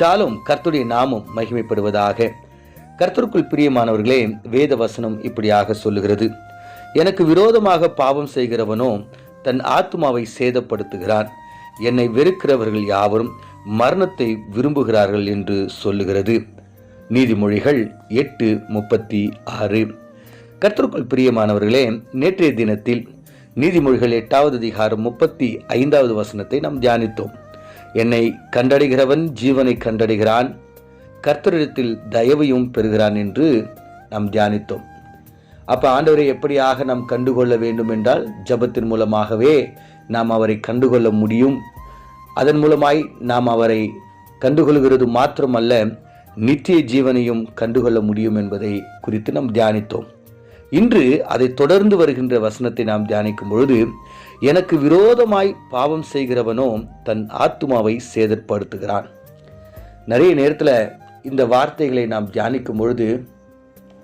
ஷாலும் கர்த்துடைய நாமும் மகிமைப்படுவதாக. கர்த்தருக்குள் பிரியமானவர்களே வேத வசனம் இப்படியாக சொல்லுகிறது. எனக்கு விரோதமாக பாவம் செய்கிறவனோ தன் ஆத்மாவை சேதப்படுத்துகிறான். என்னை வெறுக்கிறவர்கள் யாவரும் மரணத்தை விரும்புகிறார்கள் என்று சொல்லுகிறது. நீதிமொழிகள் எட்டு முப்பத்தி ஆறு. கர்த்தருக்குள் பிரியமானவர்களே நேற்றைய தினத்தில் நீதிமொழிகள் எட்டாவது அதிகாரம் முப்பத்தி ஐந்தாவது வசனத்தை நாம் தியானித்தோம். என்னை கண்டடைகிறவன் ஜீவனை கண்டடைகிறான். கர்த்தரிடத்தில் தயவையும் பெறுகிறான் என்று நாம் தியானித்தோம். அப்போ ஆண்டவரை எப்படியாக நாம் கண்டுகொள்ள வேண்டும் என்றால் ஜெபத்தின் மூலமாகவே நாம் அவரை கண்டுகொள்ள முடியும். அதன் மூலமாய் நாம் அவரை கண்டுகொள்கிறது மாத்திரமல்ல நித்திய ஜீவனையும் கண்டுகொள்ள முடியும் என்பதை குறித்து நாம் தியானித்தோம். இன்று அதை தொடர்ந்து வருகின்ற வசனத்தை நாம் தியானிக்கும் பொழுது எனக்கு விரோதமாய் பாவம் செய்கிறவனோ தன் ஆத்துமாவை சேதப்படுத்துகிறான். நிறைய நேரத்தில் இந்த வார்த்தைகளை நாம் தியானிக்கும் பொழுது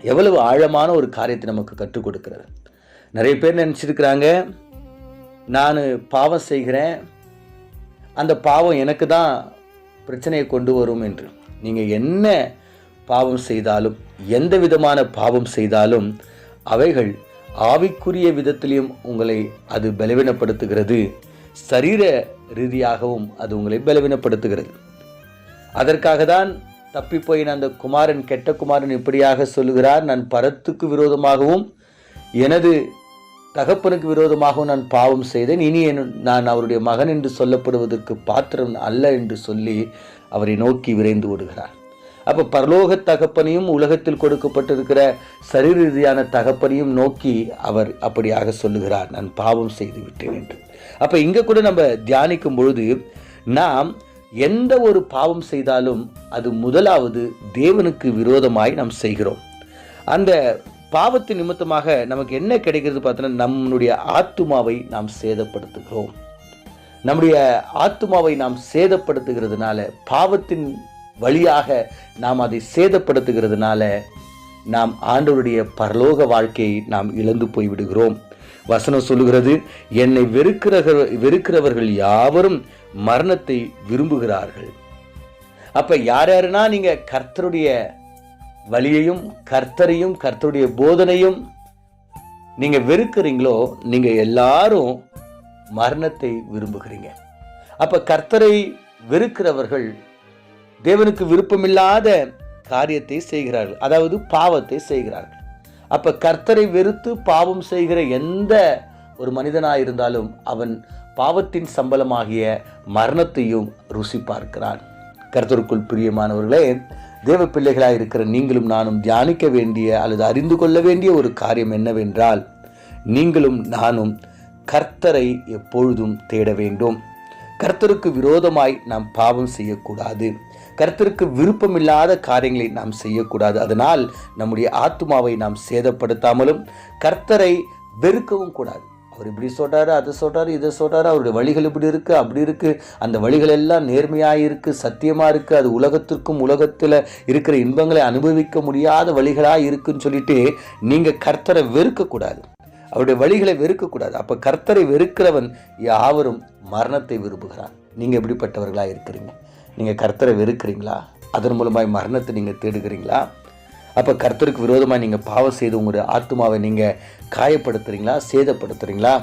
எவ்வளவு ஆழமான ஒரு காரியத்தை நமக்கு கற்றுக் கொடுக்கிறது. நிறைய பேர் நினச்சிருக்கிறாங்க நான் பாவம் செய்கிறேன் அந்த பாவம் எனக்கு தான் பிரச்சனையை கொண்டு வரும் என்று. நீங்கள் என்ன பாவம் செய்தாலும் எந்த விதமான பாவம் செய்தாலும் அவைகள் ஆவிக்குரிய விதத்திலையும் உங்களை அது பலவீனப்படுத்துகிறது. சரீர ரீதியாகவும் அது உங்களை பலவீனப்படுத்துகிறது. அதற்காக தான் தப்பிப்போயின் அந்த குமாரன் கெட்ட குமாரன் இப்படியாக சொல்லுகிறார். நான் பரத்துக்கு விரோதமாகவும் எனது தகப்பனுக்கு விரோதமாகவும் நான் பாவம் செய்தேன். இனி நான் அவருடைய மகன் என்று சொல்லப்படுவதற்கு பாத்திரம் அல்ல என்று சொல்லி அவரை நோக்கி விரைந்து ஓடுகிறார். அப்போ பரலோக தகப்பனையும் உலகத்தில் கொடுக்கப்பட்டிருக்கிற சரீர ரீதியான தகப்பனையும் நோக்கி அவர் அப்படியாக சொல்லுகிறார். நான் பாவம் செய்து விட்டேன் என்று. அப்போ இங்கே கூட நம்ம தியானிக்கும் பொழுது நாம் எந்த ஒரு பாவம் செய்தாலும் அது முதலாவது தேவனுக்கு விரோதமாய் நாம் செய்கிறோம். அந்த பாவத்தின் நிமித்தமாக நமக்கு என்ன கிடைக்கிறது பார்த்தோன்னா நம்முடைய ஆத்துமாவை நாம் சேதப்படுத்துகிறோம். நம்முடைய ஆத்துமாவை நாம் சேதப்படுத்துகிறதுனால பாவத்தின் வழியாக நாம் அதை சேதப்படுத்துகிறதுனால நாம் ஆண்டவருடைய பரலோக வாழ்க்கையை நாம் இழந்து போய் விடுகிறோம் வசனம் சொல்லுகிறது என்னை வெறுக்கிற வெறுக்கிறவர்கள் யாவரும் மரணத்தை விரும்புகிறார்கள். அப்ப யார் யாருன்னா நீங்க கர்த்தருடைய வழியையும் கர்த்தரையும் கர்த்தருடைய போதனையும் நீங்க வெறுக்கிறீங்களோ நீங்க எல்லாரும் மரணத்தை விரும்புகிறீங்க. அப்ப கர்த்தரை வெறுக்கிறவர்கள் தேவனுக்கு விருப்பமில்லாத காரியத்தை செய்கிறார்கள். அதாவது பாவத்தை செய்கிறார்கள். அப்ப கர்த்தரை வெறுத்து பாவம் செய்கிற எந்த ஒரு மனிதனாக இருந்தாலும் அவன் பாவத்தின் சம்பளமாகிய மரணத்தையும் ருசி பார்க்கிறான். கர்த்தருக்குள் பிரியமானவர்களே தேவ பிள்ளைகளாக இருக்கிற நீங்களும் நானும் தியானிக்க வேண்டிய அல்லது அறிந்து கொள்ள வேண்டிய ஒரு காரியம் என்னவென்றால் நீங்களும் நானும் கர்த்தரை எப்பொழுதும் தேட வேண்டும். கர்த்தருக்கு விரோதமாய் நாம் பாவம் செய்யக்கூடாது. கர்த்தருக்கு விருப்பமில்லாத காரியங்களை நாம் செய்யக்கூடாது. அதனால் நம்முடைய ஆத்மாவை நாம் சேதப்படுத்தாமலும் கர்த்தரை வெறுக்கவும் கூடாது. அவர் இப்படி சொல்கிறாரு அதை சொல்கிறாரு இதை சொல்கிறாரு அவருடைய வழிகள் இப்படி இருக்கு அப்படி இருக்குது அந்த வழிகள் எல்லாம் நேர்மையாக இருக்குது சத்தியமாக இருக்குது அது உலகத்திற்கும் உலகத்தில் இருக்கிற இன்பங்களை அனுபவிக்க முடியாத வழிகளாக இருக்குன்னு சொல்லிட்டு நீங்கள் கர்த்தரை வெறுக்கக்கூடாது. அவருடைய வழிகளை வெறுக்கக்கூடாது. அப்போ கர்த்தரை வெறுக்கிறவன் யாவரும் மரணத்தை விரும்புகிறான். நீங்கள் எப்படிப்பட்டவர்களாக இருக்கிறீங்க? நீங்கள் கர்த்தரை வெறுக்கிறீங்களா? அதன் மூலமாய் மரணத்தை நீங்கள் தேடுகிறீங்களா? அப்போ கர்த்தருக்கு விரோதமாக நீங்கள் பாவம் செய்து உங்களுடைய ஆத்மாவை நீங்கள் காயப்படுத்துறீங்களா? சேதப்படுத்துறீங்களா?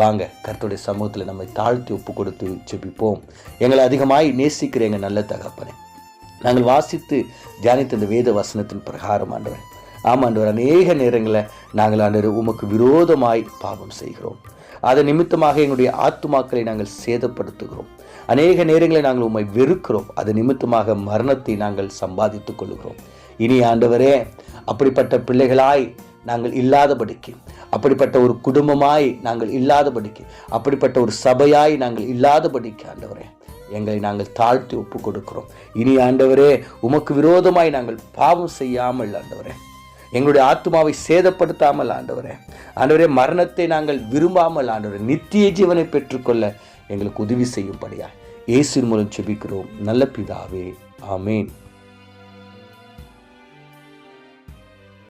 வாங்க கர்த்தருடைய சமூகத்தில் நம்மை தாழ்த்தி ஒப்பு கொடுத்து செபிப்போம் எங்களை அதிகமாய் நேசிக்கிற எங்கள் நல்ல தகப்பனே நாங்கள் வாசித்து தியானித்த இந்த வேத வசனத்தின் பிரகாரம் ஆண்டவர். ஆமாண்டவர் அநேக நேரங்களில் நாங்கள் ஆண்டவர் உமக்கு விரோதமாய் பாவம் செய்கிறோம். அதன் நிமித்தமாக எங்களுடைய ஆத்துமாக்களை நாங்கள் சேதப்படுத்துகிறோம். அநேக நேரங்களில் நாங்கள் உம்மை வெறுக்கிறோம். அது நிமித்தமாக மரணத்தை நாங்கள் சம்பாதித்துக் கொள்கிறோம் இனி ஆண்டவரே அப்படிப்பட்ட பிள்ளைகளாய் நாங்கள் இல்லாதபடிக்கு அப்படிப்பட்ட ஒரு குடும்பமாய் நாங்கள் இல்லாதபடிக்கு அப்படிப்பட்ட ஒரு சபையாய் நாங்கள் இல்லாதபடிக்கு ஆண்டவரே எங்களை நாங்கள் தாழ்த்தி ஒப்பு கொடுக்கிறோம். இனி ஆண்டவரே உமக்கு விரோதமாய் நாங்கள் பாவம் செய்யாமல் ஆண்டவரே எங்களுடைய ஆத்மாவை சேதப்படுத்தாமல் ஆண்டவரே. ஆண்டவரே மரணத்தை நாங்கள் விரும்பாமல் ஆண்டவரே நித்திய ஜீவனை பெற்றுக்கொள்ள எங்களுக்கு உதவி செய்யும்படியா இயேசு மூலம் செபிக்கிறோம். நல்ல பிதாவே ஆமேன்.